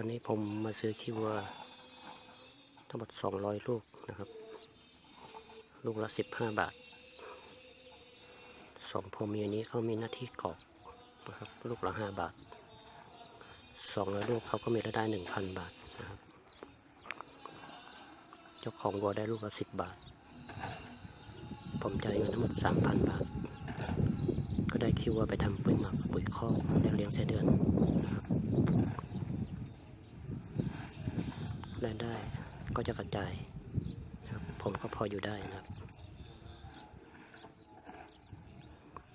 วันนี้ผมมาซื้อขี้วัวทั้งหมด200 ลูกนะครับ ลูกละ 15 บาทสองผัวเมียนี้เขามีหน้าที่กรอกนะครับ ลูกละ 5 บาท200ลูกเขาก็มีรายได้ 1,000 บาทนะครับ เจ้าของวัวได้ลูกละ 10 บาท ผมจ่ายเงินทั้งหมด 3,000 บาท ก็ได้คิวว่าไปทำปุ๋ยหมักปุ๋ยคอกและเลี้ยงไส้เดือนนะครับ รายได้ก็จะกระจายนะครับผมก็พออยู่ได้นะครับ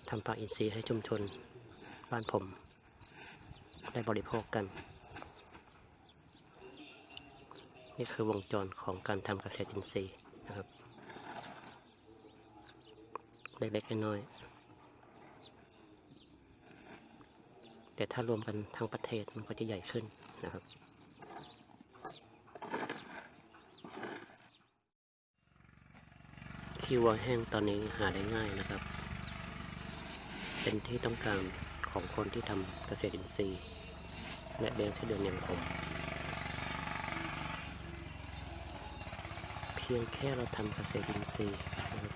ทำปากอินทรีย์ให้ชุมชนบ้านผม ได้บริโภคกัน นี่คือวงจรของการทำเกษตรอินทรีย์นะครับ เล็กๆน้อยๆแต่ถ้ารวมกันทั้งประเทศมันก็จะใหญ่ขึ้นนะครับ คีวัวแห้งตอนนี้หาได้ง่ายนะครับ เป็นที่ต้องการของคนที่ทำเกษตรอินทรีย์ และเลี้ยงไส้เดือนอย่างผมเพียงแค่เราทำเกษตรอินทรีย์นะครับ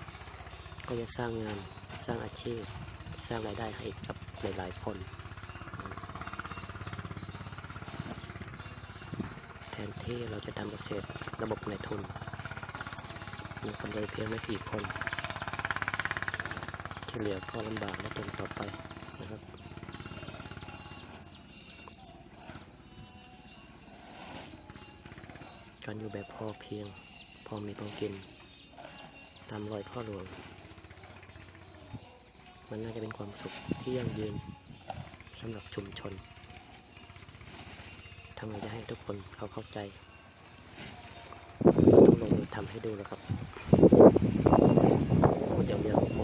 ก็จะสร้างงานสร้างอาชีพ สร้างรายได้ให้กับหลายๆคนแทนที่เราจะทำเกษตรระบบในทุน มีคนรวยเพียงไม่กี่คน ที่เหลือก็ลำบากและจนต่อไปนะครับการอยู่แบบพอเพียง พอมีพอกิน ตามรอยพ่อหลวง มันน่าจะเป็นความสุขที่ยั่งยืนสำหรับชุมชนทำไงจะให้ทุกคนเขาเข้าใจ ลงมือทำให้ดูนะครับเดี๋ยวเดี๋ยว